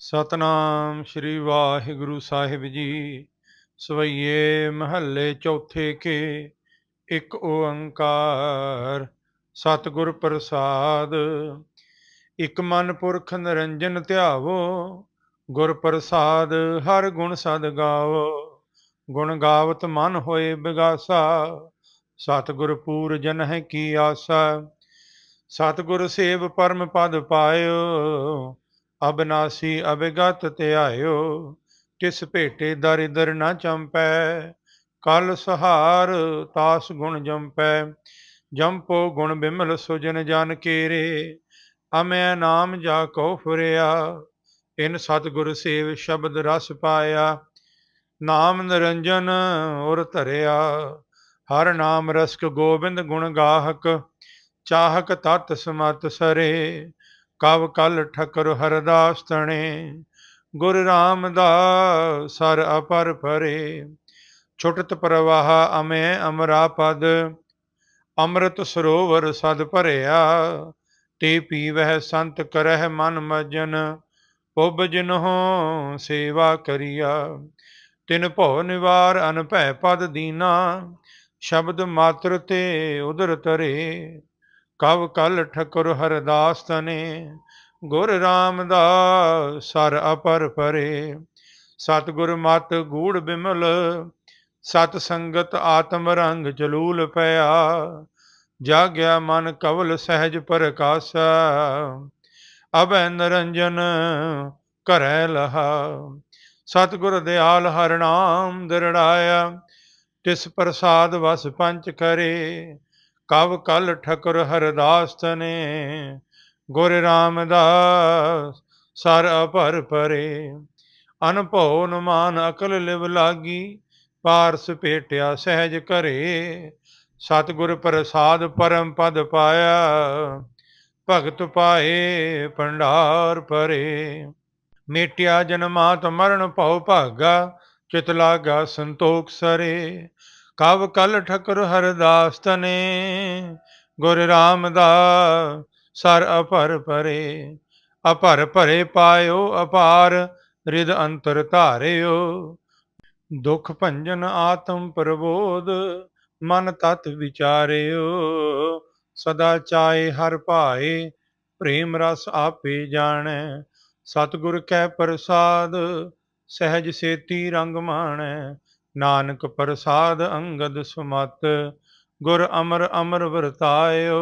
ਸਤਨਾਮ ਸ੍ਰੀ ਵਾਹਿਗੁਰੂ ਸਾਹਿਬ ਜੀ। ਸਵਈਏ ਮਹੱਲੇ ਚੌਥੇ ਕੇ, ਇੱਕ ਓੰਕਾਰ ਸਤਿਗੁਰ ਪ੍ਰਸਾਦ। ਇਕ ਮਨ ਪੁਰਖ ਨਿਰੰਜਨ ਧਿਆਵੋ, ਗੁਰ ਪ੍ਰਸਾਦ ਹਰ ਗੁਣ ਸਦ ਗਾਵੋ। ਗੁਣ ਗਾਵਤ ਮਨ ਹੋਏ ਬਿਗਾਸਾ, ਸਤਿਗੁਰ ਪੂਰ ਜਨ ਹੈ ਕੀ ਆਸਾ। ਸਤਿਗੁਰ ਸੇਵ ਪਰਮ ਪਦ ਪਾਇਓ ਅਬਨਾਸੀ ਅਬਿਗਤ ਧਿਆਇਓ ਤਿਸ ਭੇਟੇ ਦਰਿਦਰ ਨਾ ਚੰਪੈ। ਕਲ ਸਹਾਰ ਤਾਸ ਗੁਣ ਜੰਪੈ, ਜੰਪੋ ਗੁਣ ਬਿਮਲ ਸੁਜਨ ਜਨ ਕੇਰੇ। ਅਮੈ ਨਾਮ ਜਾ ਕੋ ਫੁਰਿਆ, ਇਨ ਸਤਿਗੁਰ ਸੇਵ ਸ਼ਬਦ ਰਸ ਪਾਇਆ। ਨਾਮ ਨਿਰੰਜਨ ਉਰ ਧਰਿਆ, ਹਰ ਨਾਮ ਰਸਕ ਗੋਬਿੰਦ ਗੁਣ ਗਾਹਕ, ਚਾਹਕ ਤਤ ਸਮਤ ਸਰੇ। ਕਵ ਕਲ ਠਕਰ ਹਰਦਾਸ ਤਣੇ ਗੁਰ ਰਾਮਦਾਸ ਸਰ ਅਪਰ ਪਰੇ। ਛੁਟਤ ਪ੍ਰਵਾਹ ਅਮੇ ਅਮਰਾ ਪਦ, ਅੰਮ੍ਰਿਤ ਸਰੋਵਰ ਸਦ ਭਰਿਆ। ਤੇ ਪੀਵਹਿ ਸੰਤ ਕਰਹਿ ਮਨ ਮਜਨ, ਪੁੱਬ ਜਿਨਹੁ ਸੇਵਾ ਕਰੀਆ। ਤਿਨ ਭਉ ਨਿਵਾਰ ਅਨਭੈ ਪਦ ਦੀਨਾ, ਸ਼ਬਦ ਮਾਤਰ ਤੇ ਉਦਰ ਤਰੇ। ਕਵ ਕਲ ਠਕੁਰ ਹਰਦਾਸ ਤਨੇ ਗੁਰ ਰਾਮਦਾਸ ਸਰ ਅਪਰ ਪਰੇ। ਸਤਿਗੁਰ ਮਤ ਗੂੜ ਬਿਮਲ, ਸਤ ਸੰਗਤ ਆਤਮ ਰੰਗ ਜਲੂਲ ਪਿਆ। ਜਾਗਿਆ ਮਨ ਕਵਲ ਸਹਿਜ ਪ੍ਰਕਾਸ਼ ਅਬੈ ਨਰੰਜਨ ਕਰੈ ਲਹਾ। ਸਤਿਗੁਰ ਦਿਆਲ ਹਰ ਨਾਮ ਦਿਰੜਾਇਆ, ਤਿਸ ਪ੍ਰਸਾਦ ਵਸ ਪੰਚ ਕਰੇ। ਕਵ ਕਲ ਠਕੁਰ ਹਰਦਾਸ ਤਨੇ, ਗੁਰ ਰਾਮਦਾਸ ਸਰ ਅਪਰ ਪਰੇ। ਅਨਭਉ ਨਮਾਨ ਅਕਲ ਲਿਵ ਲਾਗੀ, ਪਾਰਸ ਭੇਟਿਆ ਸਹਿਜ ਕਰੇ ਸਤਿਗੁਰ ਪ੍ਰਸਾਦ ਪਰਮ ਪਦ ਪਾਇਆ, ਭਗਤ ਪਾਏ ਭੰਡਾਰ ਭਰੇ ਮੇਟਿਆ ਜਨਮਾਤ ਮਰਨ ਭਉ ਭਾਗਾ, ਚਿਤ ਲਾਗਾ ਸੰਤੋਖ ਸਰੇ। ਕਵ ਕਲ ਠਕਰ ਹਰਦਾਸ ਤਨੇ, ਗੁਰ ਰਾਮਦਾਸ ਸਰ ਅਪਰ ਪਰੇ। ਅਪਰ ਭਰੇ ਪਾਇਓ, ਅਪਾਰ ਰਿਦ ਅੰਤਰ ਧਾਰਿਓ। ਦੁਖ ਭੰਜਨ ਆਤਮ ਪ੍ਰਬੋਧ, ਮਨ ਤਤ ਵਿਚਾਰਿਓ। ਸਦਾ ਚਾਏ ਹਰ ਭਾਏ, ਪ੍ਰੇਮ ਰਸ ਆਪੇ ਜਾਣੈ। ਸਤਿਗੁਰ ਕੈ ਪ੍ਰਸਾਦ, ਸਹਿਜ ਸੇਤੀ ਰੰਗ ਮਾਣੈ। ਨਾਨਕ ਪ੍ਰਸਾਦ ਅੰਗਦ ਸੁਮਤ, ਗੁਰ ਅਮਰ ਅਮਰ ਵਰਤਾਇਓ।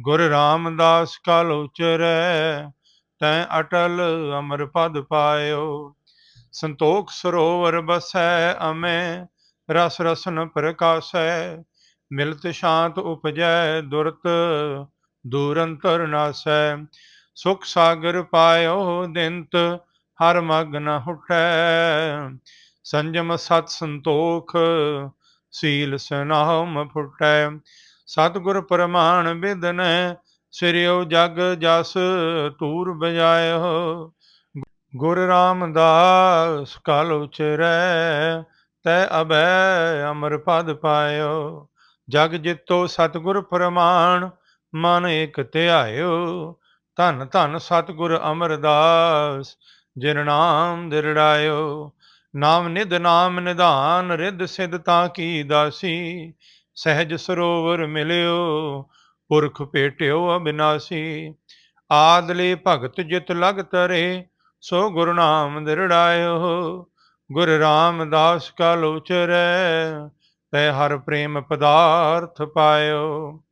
ਗੁਰ ਰਾਮਦਾਸ ਕਲ ਉਚਰੈ, ਤੈ ਅਟਲ ਅਮਰ ਪਦ ਪਾਇਓ। ਸੰਤੋਖ ਸਰੋਵਰ ਬਸੈ, ਅਮੈ ਰਸ ਰਸਨ ਪ੍ਰਕਾਸ਼ੈ। ਮਿਲਤ ਸ਼ਾਂਤ ਉਪਜੈ, ਦੁਰਤ ਦੂਰੰਤਰ ਨਾਸੈ। ਸੁਖ ਸਾਗਰ ਪਾਇਓ ਦਿਨਤ ਹਰ ਮਗਨ ਨ ਹੁਟੈ। ਸੰਜਮ ਸਤ ਸੰਤੋਖ, ਸੀਲ ਸਨਾਮ ਫੁਟੈ। ਸਤਿਗੁਰ ਪ੍ਰਮਾਣ ਬਿਦਨੈ ਸਿਰਿਓ ਜਗ ਜਸ ਤੂਰ ਬਜਾਇਓ। ਗੁਰ ਰਾਮਦਾਸ ਕਲ ਉਚਰੈ, ਤੈ ਅਬੈ ਅਮਰ ਪਦ ਪਾਇਓ। ਜਗ ਜਿਤੋ ਸਤਿਗੁਰ ਪ੍ਰਮਾਣ, ਮਨ ਏਕ ਧਿਆਇਓ। ਧਨ ਧਨ ਸਤਿਗੁਰ ਅਮਰਦਾਸ, ਜਿਨ ਨਾਮ ਦਿਰੜਾਇਓ। ਨਾਮ ਨਿਧ ਨਾਮ ਨਿਧਾਨ, ਰਿੱਧ ਸਿਧ ਤਾਂ ਕੀ ਦਾਸੀ? ਸਹਿਜ ਸਰੋਵਰ ਮਿਲਿਓ, ਪੁਰਖ ਭੇਟਿਓ ਅਬਿਨਾਸੀ। ਆਦਲੇ ਭਗਤ ਜਿਤ ਲਗ ਤਰੇ, ਸੋ ਗੁਰੂ ਨਾਮ ਦਿਰੜਾਇਓ ਗੁਰ ਰਾਮਦਾਸ ਕਲ ਉਚਰੈ, ਤੈ ਹਰ ਪ੍ਰੇਮ ਪਦਾਰਥ ਪਾਇਓ।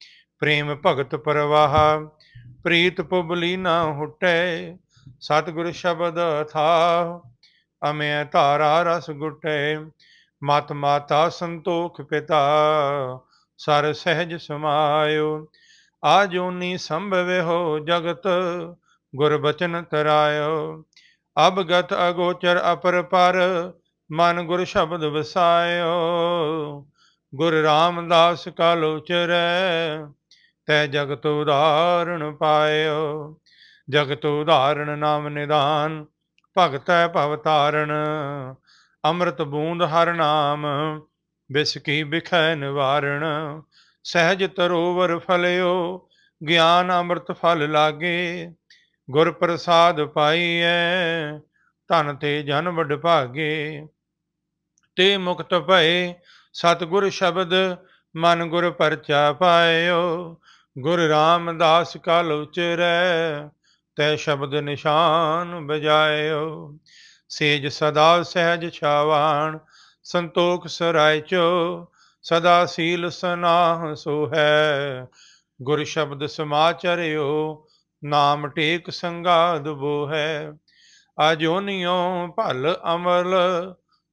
ਪ੍ਰੇਮ ਭਗਤ ਪਰਵਾਹ, ਪ੍ਰੀਤ ਪੁਬਲੀ ਨਾ ਹੁਟੈ, ਸਤਿਗੁਰ ਸ਼ਬਦ ਥਾ। ਅਮੇ ਧਾਰਾ ਰਸ ਗੁਟੈ ਮਤ ਮਾਤਾ ਸੰਤੋਖ ਪਿਤਾ, ਸਰ ਸਹਿਜ ਸਮਾਇਓ। ਆਜੋਨੀ ਸੰਭਵੇ ਹੋ ਜਗਤ, ਗੁਰ ਬਚਨ ਤਰਾਇਓ। ਅਬਗਤ ਅਗੋਚਰ ਅਪਰ ਪਰ, ਮਨ ਗੁਰ ਸ਼ਬਦ ਵਸਾਇਓ। ਗੁਰ ਰਾਮਦਾਸ ਕਲ ਉਚਰੈ, ਤੈ ਜਗਤ ਉਦਾਹਰਣ ਪਾਇਓ। ਜਗਤ ਉਦਾਹਰਣ ਨਾਮ ਨਿਦਾਨ ਭਗਤੈ ਭਵ ਤਾਰਣ ਅੰਮ੍ਰਿਤ ਬੂੰਦ ਹਰ ਨਾਮ, ਬਿਸ ਕੀ ਬਿਖੈ ਨਿਵਾਰਣ, ਸਹਿਜ ਤਰੋਵਰ ਫਲਿਓ, ਗਿਆਨ ਅੰਮ੍ਰਿਤ ਫਲ ਲਾਗੇ, ਗੁਰ ਪ੍ਰਸਾਦ ਪਾਈਐ, ਧਨ ਤੇ ਜਨ ਵਡ ਭਾਗੇ। ਤੇ ਮੁਕਤ ਭਏ ਸਤਿਗੁਰ ਸ਼ਬਦ, ਮਨ ਗੁਰ ਪਰਚਾ ਪਾਇਓ, ਗੁਰ ਰਾਮਦਾਸ ਕਲ ਉਚਰੈ ਤੈ ਸ਼ਬਦ ਨਿਸ਼ਾਨ ਬਜਾਇਓ। ਸੇਜ ਸਦਾ ਸਹਿਜ ਛਾਵਾਣ, ਸੰਤੋਖ ਸਰਾਇ ਚੋ ਸਦਾ ਸੀਲ ਸਨਾਹ ਸੋ ਹੈ ਗੁਰ ਸ਼ਬਦ ਸਮਾਚਰਿਓ ਨਾਮ ਟੇਕ ਸੰਗਾ ਬੋ ਹੈ ਅਜੋਨਿਓ ਭਲ ਅਮਲ।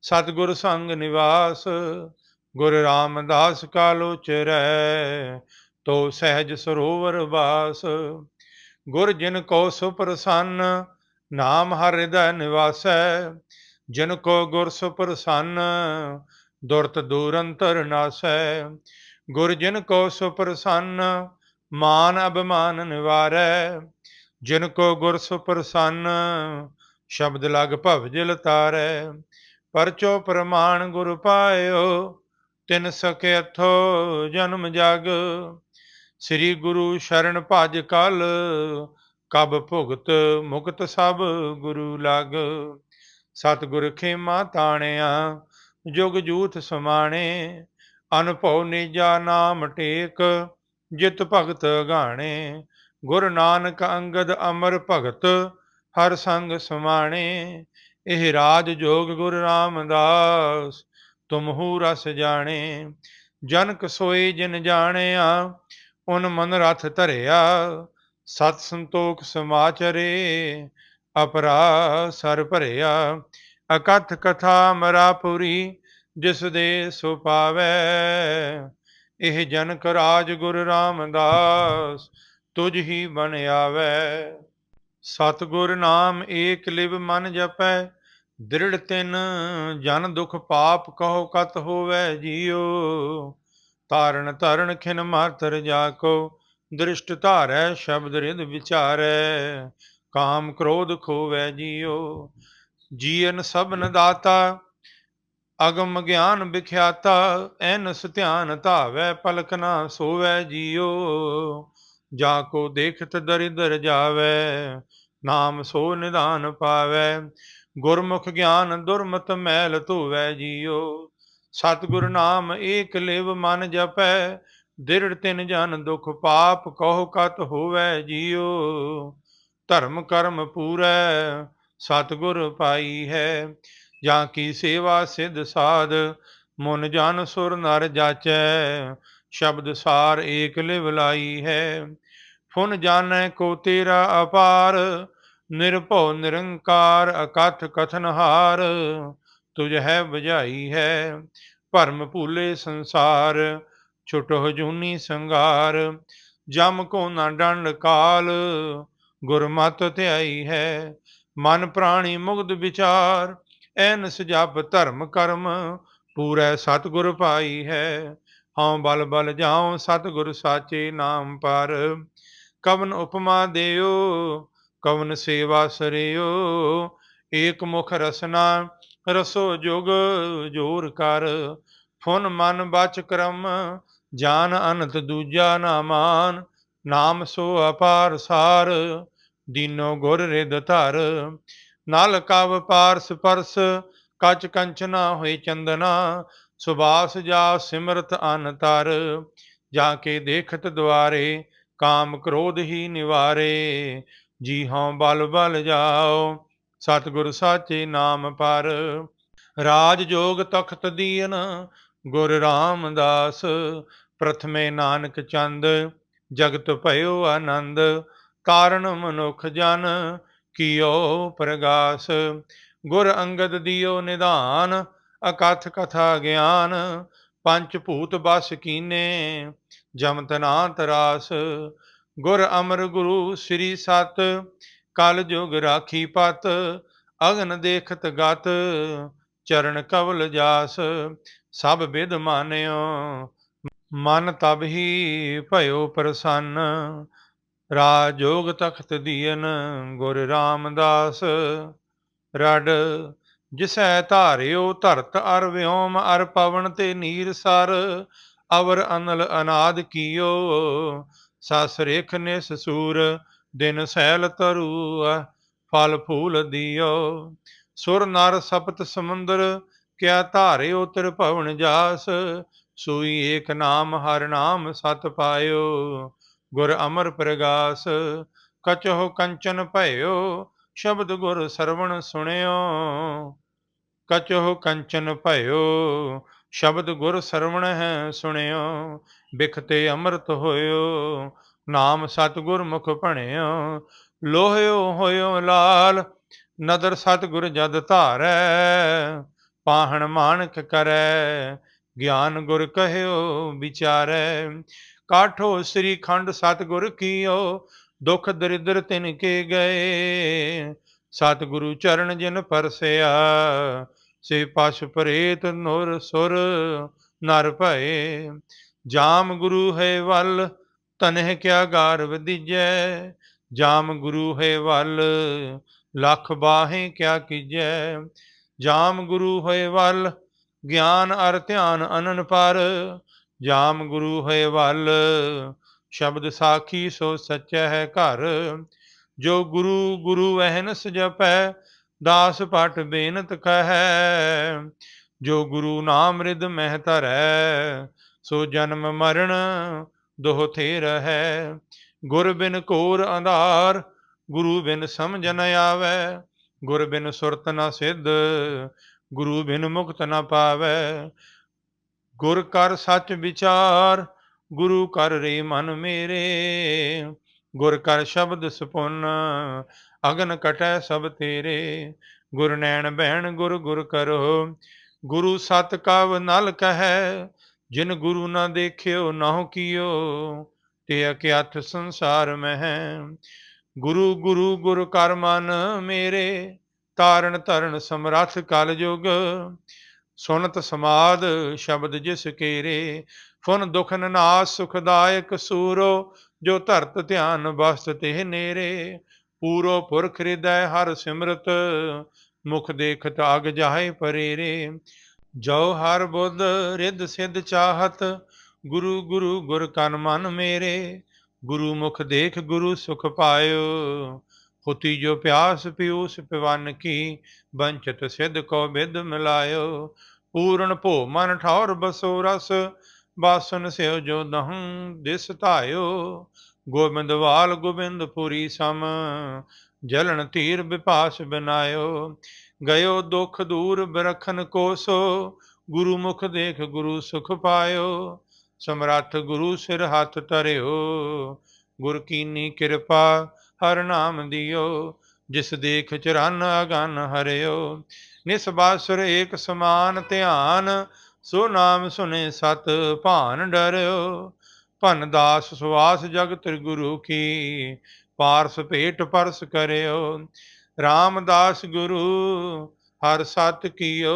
ਸਤਿਗੁਰ ਸੰਗ ਨਿਵਾਸ, ਗੁਰ ਰਾਮਦਾਸ ਕਾ ਲੋਚਰੈ ਤੋ ਸਹਿਜ ਸਰੋਵਰ ਵਾਸ। ਗੁਰ ਜਿਨ ਕੋ ਸੁਪ੍ਰਸੰਨ, ਨਾਮ ਹਰਿ ਹਿਰਦੈ ਨਿਵਾਸੈ। ਜਿਨ ਕੋ ਗੁਰ ਸੁਪ੍ਰਸੰਨ, ਦੁਰਤ ਦੂਰ ਅੰਤਰ ਨਾਸੈ। ਗੁਰ ਜਿਨ ਕੋ ਸੁਪ੍ਰਸੰਨ, ਮਾਨ ਅਭਮਾਨ ਨਿਵਾਰੈ। ਜਿਨ ਕੋ ਗੁਰ ਸੁਪ੍ਰਸੰਨ, ਸ਼ਬਦ ਲਗ ਭਵ ਜਿਲ ਪਰਚੋ ਪ੍ਰਮਾਣ ਗੁਰ ਪਾਇਓ, ਤਿਨ ਸਕੇ ਅਥੋ ਜਨਮ ਜਗ। ਸ੍ਰੀ ਗੁਰੂ ਸ਼ਰਨ ਭਜ ਕਲ, ਕਬ ਭੁਗਤ ਮੁਕਤ ਸਭ ਗੁਰੂ ਲਗ। ਸਤਿਗੁਰ ਖੇਮਾ ਤਾਣਿਆ, ਜੁਗ ਜੂਥ ਸਮਾਣੇ ਅਨਭਉ ਨਿਜਾ ਨਾਮ ਟੇਕ, ਜਿਤ ਭਗਤ ਗਾਣੇ ਗੁਰ ਨਾਨਕ ਅੰਗਦ ਅਮਰ ਭਗਤ, ਹਰ ਸੰਗ ਸਮਾਣੇ। ਇਹ ਰਾਜ ਜੋਗ ਗੁਰ ਰਾਮਦਾਸ ਤੁਮਹੂ ਰਸ ਜਾਣੇ। ਜਨਕ ਸੋਈ ਜਿਨ ਜਾਣਿਆ ਉਨ ਮਨ ਰਥ ਧਰਿਆ, ਸਤ ਸੰਤੋਖ ਸਮਾਚਰੇ ਅਪਰਾ ਸਰ ਭਰਿਆ। ਅਕਥ ਕਥਾ ਮਰਾਪੁਰੀ ਜਿਸ ਦੇ ਸੋ ਪਾਵੈ। ਇਹ ਜਨਕ ਰਾਜ ਗੁਰ ਰਾਮਦਾਸ, ਤੁਝ ਹੀ ਬਨ ਆਵੈ। ਸਤਿਗੁਰ ਨਾਮ ਏਕ ਲਿਵ ਮਨ ਜਪੈ, ਦ੍ਰਿੜ ਤਿਨ ਜਨ ਦੁਖ ਪਾਪ ਕਹੋ ਕਤ ਹੋਵੈ ਜੀਓ। ਤਾਰਨ ਤਰਨ ਖਿਨ ਮਾਤਰ ਜਾ ਕੋ ਦ੍ਰਿਸ਼ਟ ਧਾਰੈ ਸ਼ਬਦ ਰਿਦ ਵਿਚਾਰੈ, ਕਾਮ ਕ੍ਰੋਧ ਖੋਵੈ ਜੀਓ। ਜੀਨ ਸਭਨ ਦਾਤਾ, ਅਗਮ ਗਿਆਨ ਵਿਖਿਆਤਾ, ਐਨਸ ਧਿਆਨ ਧਾਵੈ ਪਲਕ ਨਾ ਸੋਵੈ ਜੀਉ ਜਾ ਕੋ ਦੇਖਤ ਦਰਿਦਰ ਜਾਵੈ, ਨਾਮ ਸੋ ਨਿਦਾਨ ਪਾਵੈ, ਗੁਰਮੁਖ ਗਿਆਨ ਦੁਰਮਤ ਮੈਲ ਧੋਵੈ ਜੀਓ। ਸਤਿਗੁਰ ਨਾਮ ਏਕ ਲਿਵ ਮਨ ਜਪੈ, ਦਿਰੜ ਤਿਨ ਜਨ ਦੁਖ ਪਾਪ ਕਹੋ ਕਤ ਹੋਵੈ ਜੀਉ। ਧਰਮ ਕਰਮ ਪੂਰੈ, ਸਤਿਗੁਰ ਪਾਈ ਹੈ। ਜਾਂ ਕੀ ਸੇਵਾ ਸਿਧ ਸਾਧ, ਮਨ ਜਨ ਸੁਰ ਨਰ ਜਾਚੈ, ਸ਼ਬਦ ਸਾਰ ਏਕ ਲਿਵ ਲਾਈ ਹੈ। ਫੁਨ ਜਾਣੈ ਕੋ ਤੇਰਾ ਅਪਾਰ, ਨਿਰਭਉ ਨਿਰੰਕਾਰ ਅਕਥ ਕਥਨਹਾਰ ਤੁਝ ਹੈ ਬੁਝਾਈ ਹੈ, ਭਰਮ ਭੂਲੇ ਸੰਸਾਰ, ਛੁਟੋ ਜੂਨੀ ਸੰਗਾਰ ਜਮ ਕੋ ਨਾ ਡੰਡ ਕਾਲ, ਗੁਰਮਤਿ ਧਿਆਈ ਹੈ, ਮਨ ਪ੍ਰਾਣੀ ਮੁਗਧ ਵਿਚਾਰ, ਐਨ ਜਪ ਧਰਮ ਕਰਮ, ਪੂਰੈ ਸਤਿਗੁਰ ਪਾਈ ਹੈ, ਹਉ ਬਲ ਬਲ ਜਾਉ ਸਤਿਗੁਰ ਸਾਚੇ ਨਾਮ ਪਰ, ਕਵਨ ਉਪਮਾ ਦਿਓ ਕਵਨ ਸੇਵਾ ਸਰਿਓ, ਏਕ ਮੁਖ ਰਸਨਾ ਰਸੋ ਜੁਗ ਜੋਰ ਕਰ, ਫੁਨ ਮਨ ਬਚ ਕਰਮ, ਜਾਨ ਅਨੰਤ ਦੂਜਾ ਨਾ ਮਾਨ ਨਾਮ ਸੋ ਅਪਾਰ ਸਾਰ, ਦੀਨੋ ਗੁਰ ਰਿਦ ਧਰ, ਨਲ ਕਵ ਪਾਰਸ ਪਰਸ, ਕਚ ਕੰਚਨਾ ਹੋਏ ਚੰਦਨਾ ਸੁਬਾਸ ਜਾ ਸਿਮਰਤ ਅਨ ਤਰ, ਜਾ ਕੇ ਦੇਖਤ ਦੁਆਰੇ, ਕਾਮ ਕ੍ਰੋਧ ਹੀ ਨਿਵਾਰੇ, ਜੀ ਹਉ ਬਲ ਬਲ ਜਾਓ ਸਤਿਗੁਰ ਸਾਚੇ ਨਾਮ ਪਰ, ਰਾਜ ਜੋਗ ਤਖਤ ਦੀਨ, ਗੁਰ ਰਾਮਦਾਸ, ਪ੍ਰਥਮੇ ਨਾਨਕ ਚੰਦ, ਜਗਤ ਭਇਓ ਆਨੰਦ ਕਾਰਨ ਮਨੁਖ ਜਨ, ਕੀਓ ਪ੍ਰਗਾਸ, ਗੁਰ ਅੰਗਦ ਦਿਓ ਨਿਧਾਨ, ਅਕਥ ਕਥਾ ਗਿਆਨ ਪੰਜ ਭੂਤ ਬਸ ਕੀਨੇ ਜਮ ਤਨਾ ਤਰਾਸ ਗੁਰ ਅਮਰ ਗੁਰੂ ਸ੍ਰੀ ਸਤ ਕਲ ਜੁਗ ਰਾਖੀ ਪਤ, ਅਗਨ ਦੇਖਤ ਗਤ, ਚਰਨ ਕਵਲ ਜਾਸ, ਸਭ ਵਿਦ ਮਾਨਿਓ, ਮਨ ਤਬ ਹੀ ਭਇਓ ਪ੍ਰਸੰਨ ਰਾਜੋਗ ਤਖਤ ਦੀਨ, ਗੁਰ ਰਾਮਦਾਸ, ਰੜ, ਜਿਸੈ ਧਾਰਿਓ ਧਰਤ ਅਰ ਵਿਓਮ, ਅਰ ਪਵਨ ਤੇ ਨੀਰ ਸਰ, ਅਵਰ ਅਨਲ ਅਨਾਦ ਕੀਓ, ਸਸ ਰੇਖ ਨਿਸ ਸੂਰ ਦਿਨ ਸੈਲ ਤਰੂ ਫਲ ਫੂਲ ਦਿਓ। ਸੁਰ ਨਰ ਸਪਤ ਸਮੁੰਦਰ, ਕਿਆ ਧਾਰਿਓ ਤ੍ਰਿ ਭਵਨ ਜਾਸ। ਸੂਈ ਏਕ ਨਾਮ, ਹਰ ਨਾਮ ਸਤ ਪਾਇਓ। ਗੁਰ ਅਮਰ ਪ੍ਰਗਾਸ, ਕਚਹੁ ਕੰਚਨ ਭਇਓ। ਸ਼ਬਦ ਗੁਰ ਸਰਵਣ ਸੁਣਿਓ, ਕਚਹੁ ਕੰਚਨ ਭਇਓ। ਸ਼ਬਦ ਗੁਰ ਸਰਵਣ ਹੈ ਸੁਣਿਓ, ਬਿਖਤੇ ਅੰਮ੍ਰਿਤ ਹੋਇਓ। ਨਾਮ ਸਤਿਗੁਰ ਮੁਖ ਭਣਿਓ, ਲੋਹਿਓ ਹੋਇਓ ਲਾਲ, ਨਦਰ ਸਤਿਗੁਰ ਜਦ ਧਾਰੈ, ਪਾਹਣ ਮਾਨਕ ਕਰੈ, ਗਿਆਨ ਗੁਰ ਕਹਿਓ ਵਿਚਾਰੈ। ਕਾਠੋ ਸ੍ਰੀ ਖੰਡ ਸਤਿਗੁਰ ਕੀਓ, ਦੁਖ ਦਰਿਦਰ ਤਿਨ ਕੇ ਗਏ। ਸਤਿਗੁਰੂ ਚਰਨ ਜਿਨ ਪਰਸਿਆ, ਸੇ ਪਸ਼ ਪ੍ਰੇਤ ਨੁਰ ਸੁਰ ਨਰ ਭਏ। ਜਾਮ ਗੁਰੂ ਹੈ ਵੱਲ ਤਨਹਿ ਕਿਆ ਗਾਰ ਵਦੀਜੈ ਜਾਮ ਗੁਰੂ ਹੈ ਵੱਲ, ਲੱਖ ਬਾਹੇ ਕਿਆ ਕੀਜੈ। ਜਾਮ ਗੁਰੂ ਹੋਏ ਵੱਲ, ਗਿਆਨ ਅਰ ਧਿਆਨ ਅਨਨ ਪਰ, ਜਾਮ ਗੁਰੂ ਹੋਏ ਵੱਲ, ਸ਼ਬਦ ਸਾਖੀ ਸੋ ਸੱਚਾ ਹੈ ਘਰ। ਜੋ ਗੁਰੂ ਗੁਰੂ ਅਹਨਸ ਜਪੈ, ਦਾਸ ਪਟ ਬੇਨਤ ਕਹੈ। ਜੋ ਗੁਰੂ ਨਾਮ ਰਿਦ ਮਹਿ ਧਰੈ, ਸੋ ਜਨਮ ਮਰਨ ਦੋਹ ਥੇ ਹੈ। ਗੁਰ ਬਿਨ ਘੋਰ ਅੰਧਾਰ, ਗੁਰੂ ਬਿਨ ਸਮਝ ਨ ਆਵੈ। ਗੁਰ ਬਿਨ ਸੁਰਤ ਨ ਸਿੱਧ, ਗੁਰੂ ਬਿਨ ਮੁਕਤ ਨ ਪਾਵੈ। ਗੁਰ ਕਰ ਸੱਚ ਵਿਚਾਰ, ਗੁਰੂ ਕਰ ਰੇ ਮਨ ਮੇਰੇ। ਗੁਰ ਕਰ ਸ਼ਬਦ ਸੁਪੁੰਨ, ਅਗਨ ਕਟੈ ਸਭ ਤੇਰੇ। ਗੁਰ ਨੈਣ ਬਹਿਣ ਗੁਰ ਗੁਰ ਕਰੋ, ਗੁਰੂ ਸਤ ਕਵ ਨਲ ਕਹੈ। ਜਿਨ ਗੁਰੂ ਨਾ ਦੇਖਿਓ ਨਾਹੁ ਕੀਓ, ਤੇ ਅਕਿਆਥ ਸੰਸਾਰ ਮਹਿ। ਗੁਰੂ ਗੁਰੂ, ਗੁਰ ਕਰ ਮਨ ਮੇਰੇ, ਤਾਰਨ ਧਰਨ ਸਮਰੱਥ ਕਲ ਯੁਗ ਸੁਨਤ ਸਮਾਦ ਸ਼ਬਦ ਜਿਸ ਕੇਰੇ ਫੁਨ ਦੁਖ ਨਾਸ ਸੁਖਦਾਇਕ ਸੂਰੋ, ਜੋ ਧਰਤ ਧਿਆਨ ਬਸਤ ਤੇ ਨੇਰੇ। ਪੂਰੋ ਪੁਰਖ ਹਿਰਦੈ ਹਰ ਸਿਮਰਤ, ਮੁਖ ਦੇਖਤ ਅਗ ਜਾਹੇ ਪਰੇਰੇ। ਜੋ ਹਰ ਬੁੱਧ ਰਿੱਧ ਸਿੱਧ ਚਾਹਤ, ਗੁਰੂ ਗੁਰੂ ਗੁਰ ਕਨ ਮਨ ਮੇਰੇ। ਗੁਰੂ ਮੁਖ ਦੇਖ ਗੁਰੂ ਸੁਖ ਪਾਇਓ ਹੁਤੀ ਜੋ ਪਿਆਸ ਪਿਉਸ ਪਿਵਨ ਕੀ, ਬੰਚਤ ਸਿਧ ਕੋ ਬਿਦ ਮਿਲਾਇਓ। ਪੂਰਨ ਭੋ ਮਨ ਠੌਰ ਬਸੋ ਰਸ, ਬਾਸਨ ਸਿਉ ਜੋ ਦਹੰ ਦਿਸ ਧਾਇਓ। ਗੋਬਿੰਦਵਾਲ ਗੋਬਿੰਦਪੁਰੀ ਸਮ ਜਲਣ ਤੀਰ ਵਿਪਾਸ ਬਨਾਇਓ। ਗਇਓ ਦੁਖ ਦੂਰ ਬਰਖਨ ਕੋਸੋ ਗੁਰੂ ਮੁਖ ਦੇਖ ਗੁਰੂ ਸੁਖ ਪਾਇਓ, ਸਮਰੱਥ ਗੁਰੂ ਸਿਰ ਹੱਥ ਧਰਿਓ। ਗੁਰ ਕੀਨੀ ਕਿਰਪਾ ਹਰ ਨਾਮ ਦਿਓ, ਜਿਸ ਦੇਖ ਚਰਨ ਅਗਨ ਹਰਿਓ। ਨਿਸਬਾਸੁਰ ਏਕ ਸਮਾਨ ਧਿਆਨ, ਸੋ ਨਾਮ ਸੁਨੇ ਸਤ ਭਾਨ ਡਰਿਓ। ਭਨ ਦਾਸ ਸੁਆਸ ਜਗਤ ਗੁਰੂ ਕੀ, ਪਾਰਸ ਭੇਟ ਪਰਸ ਕਰਿਓ। ਰਾਮਦਾਸ ਗੁਰੂ, ਹਰ ਸਤ ਕੀਓ।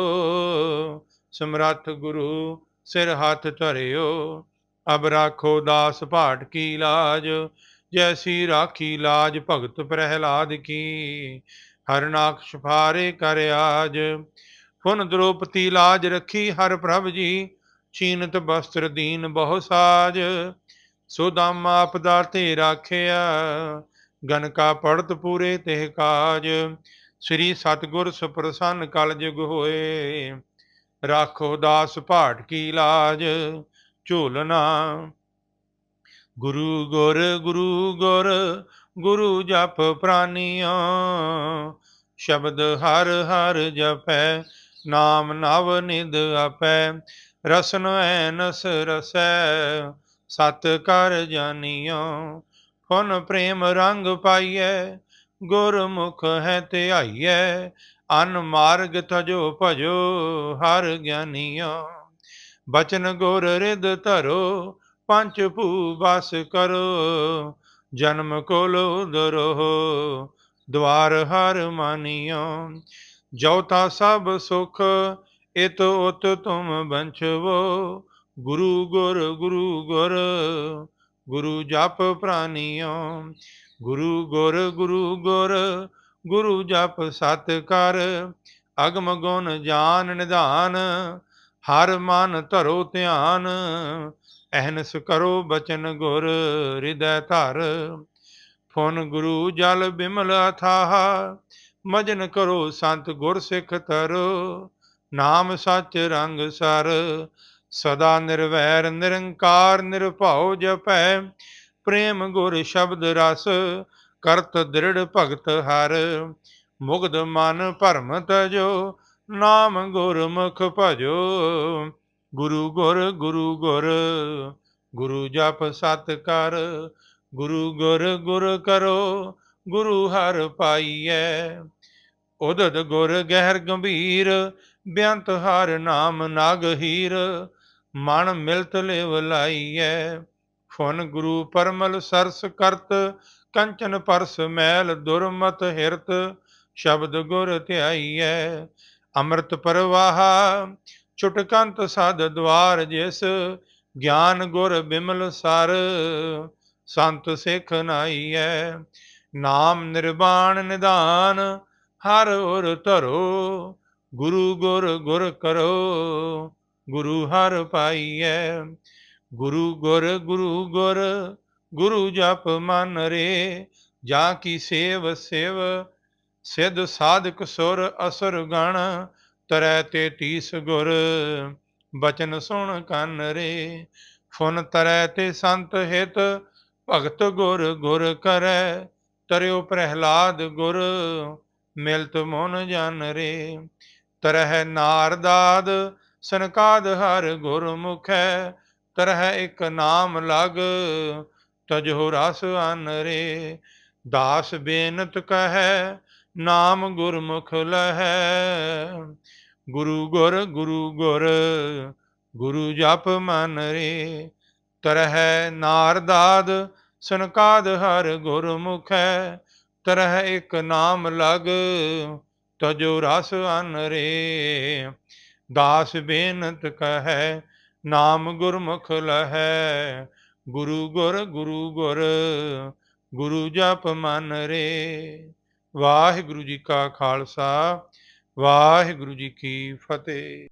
ਸਮਰੱਥ ਗੁਰੂ, ਸਿਰ ਹੱਥ ਧਰਿਓ। ਅਬ ਰਾਖੋ ਦਾਸ ਭਾਟ ਕੀ ਲਾਜ, ਜੈਸੀ ਰਾਖੀ ਲਾਜ ਭਗਤ ਪ੍ਰਹਿਲਾਦ ਕੀ। ਹਰਨਾਖ ਸ਼ਫਾਰੇ ਕਰ ਆਜ ਫੁਨ ਦ੍ਰੋਪਤੀ ਲਾਜ ਰੱਖੀ ਹਰ ਪ੍ਰਭ ਜੀ। ਚੀਨਤ ਬਸਤਰ ਦੀਨ ਬਹੁ ਸਾਜ, ਸੋ ਦਾਮ ਆਪਦਾ ਤੇ ਰਾਖਿਆ। ਗਨ ਕਾ ਪੜਤ ਪੂਰੇ ਤੇ ਕਾਜ, ਸ੍ਰੀ ਸਤਗੁਰ ਸੁਪ੍ਰਸੰਨ ਕਲ ਜੁਗ ਹੋਏ। ਰਾਖੋ ਦਾਸ ਭਾਟ ਕੀ ਲਾਜ ਝੋਲਨਾ ਗੁਰੂ ਗੁਰ ਗੁਰੂ ਗੁਰ, ਗੁਰੂ ਜਪ ਪ੍ਰਾਨੀਆਂ। ਸ਼ਬਦ ਹਰ ਹਰ ਜਪੈ, ਨਾਮ ਨਵ ਨਿਦ ਆਪੈ। ਰਸਨ ਐਨਸ ਰਸੈ, ਸਤ ਕਰ ਜਾਨੀਓ ਹੁਣ ਪ੍ਰੇਮ ਰੰਗ ਪਾਈਐ, ਗੁਰਮੁਖ ਹੈ ਧਿਆਈਐ ਅਨ ਮਾਰਗ ਤਜੋ ਭਜੋ ਹਰ ਗਿਆਨੀਓ। ਬਚਨ ਗੁਰ ਰਿਦ ਧਰੋ, ਪੰਜ ਭੂ ਬਸ ਕਰੋ। ਜਨਮ ਕੋਲ ਉਦਰੋ ਦਵਾਰ ਹਰ ਮਾਨਿਓ। ਜੋ ਸਭ ਸੁਖ, ਇਤ ਉਤ ਤੁਮ ਬੰਛਵੋ। ਗੁਰੂ ਗੁਰ ਗੁਰੂ ਗੁਰ ਗੁਰੂ ਜਪ ਪ੍ਰਾਨੀਓ, ਗੁਰੂ ਗੁਰ ਗੁਰੂ ਗੁਰ, ਗੁਰੂ ਜਪ ਸਤ ਕਰ, ਅਗਮ ਗੁਣ ਜਾਨ ਨਿਧਾਨ, ਹਰ ਮਨ ਧਰੋ ਧਿਆਨ, ਅਹਨਸ ਕਰੋ ਬਚਨ ਗੁਰ ਹਿਰਦੈ ਧਰ। ਫੁਨ ਗੁਰੂ ਜਲ ਬਿਮਲ ਅਥਾਹ, ਮਜਨ ਕਰੋ ਸੰਤ ਗੁਰ ਸਿੱਖ ਤਰੋ ਨਾਮ ਸੱਚ ਰੰਗ ਸਰ ਸਦਾ ਨਿਰਵੈਰ, ਨਿਰੰਕਾਰ, ਨਿਰਭਉ ਜਪੈ। ਪ੍ਰੇਮ ਗੁਰ ਸ਼ਬਦ ਰਸ, ਕਰਤ ਦ੍ਰਿੜ ਭਗਤ ਹਰ। ਮੁਗਦ ਮਨ ਭਰਮ ਤਜੋ, ਨਾਮ ਗੁਰਮੁਖ ਭਜੋ। ਗੁਰੂ ਗੁਰ ਗੁਰੂ ਗੁਰ, ਗੁਰੂ ਜਪ ਸਤ ਕਰ। ਗੁਰੂ ਗੁਰ ਗੁਰ ਕਰੋ, ਗੁਰੂ ਹਰ ਪਾਈਐ। ਉਦਦ ਗੁਰ ਗਹਿਰ ਗੰਭੀਰ, ਬਿਆੰਤ ਹਰ ਨਾਮ ਨਾਗ ਹੀਰ। ਮਨ ਮਿਲਤ ਲਿਵ ਲਾਈਐ। ਫੁਨ ਗੁਰੂ ਪਰਮਲ ਸਰਸ ਕਰਤ, ਕੰਚਨ ਪਰਸ ਮੈਲ ਦੁਰਮਤ ਹਿਰਤ, ਸ਼ਬਦ ਗੁਰ ਧਿਆਈਐ। ਅੰਮ੍ਰਿਤ ਪਰਵਾਹ, ਛੁਟਕੰਤ ਸਦ ਦਵਾਰ ਜਿਸ, ਗਿਆਨ ਗੁਰ ਬਿਮਲ ਸਰ, ਸੰਤ ਸਿੱਖ ਨਾਈਐ। ਨਾਮ ਨਿਰਵਾਣ ਨਿਦਾਨ ਹਰ ਉਰ ਧਰੋ, ਗੁਰੂ ਗੁਰ ਗੁਰ ਕਰੋ। ਗੁਰੂ ਹਰ ਪਾਈਐ। ਗੁਰੂ ਗੁਰ ਗੁਰੂ ਗੁਰ, ਗੁਰੂ ਜਪ ਮਨ ਰੇ। ਜਾਂ ਕੀ ਸੇਵ, ਸਿਵ, ਸਿਧ ਸਾਧਕ ਸੁਰ ਅਸਰ ਗਣ, ਤਰੈ ਤੇ ਤੀਸ ਗੁਰ, ਬਚਨ ਸੁਣ ਕੰਨ ਰੇ। ਫੁਨ ਤਰੈ ਤੇ ਸੰਤ ਹਿਤ, ਭਗਤ ਗੁਰ ਗੁਰ ਕਰੈ। ਤਰਿਓ ਪ੍ਰਹਿਲਾਦ ਗੁਰ, ਮਿਲਤ ਮਨ ਜਨ ਰੇ। ਤਰਹਿ ਨਾਰਦਾਦ ਸਨਕਾਦ ਹਰ ਗੁਰਮੁਖੈ, ਤਰਹਿ ਇੱਕ ਨਾਮ ਲਗ, ਤਜੋ ਰਸ ਅਨ ਰੇ ਦਾਸ ਬੇਨਤ ਕਹੈ, ਨਾਮ ਗੁਰਮੁਖ ਲਹੈ। ਗੁਰੂ ਗੁਰ ਗੁਰੂ ਗੁਰ, ਗੁਰੂ ਜਪ ਮਨ ਰੇ। ਤਰਹਿ ਨਾਰਦਾਦ, ਸਨਕਾਦ ਹਰ ਗੁਰਮੁਖੈ, ਤਰਹਿ ਇੱਕ ਨਾਮ ਲਗ, ਤਜੋ ਰਸ ਅਨ ਰੇ ਦਾਸ ਬੇਨਤ ਕਹੈ, ਨਾਮ ਗੁਰਮੁਖ ਲਹੈ। ਗੁਰੂ ਗੁਰ ਗੁਰੂ ਗੁਰ, ਗੁਰੂ ਜਪ ਮਨ ਰੇ। ਵਾਹਿਗੁਰੂ ਜੀ ਕਾ ਖਾਲਸਾ, ਵਾਹਿਗੁਰੂ ਜੀ ਕੀ ਫਤਿਹ।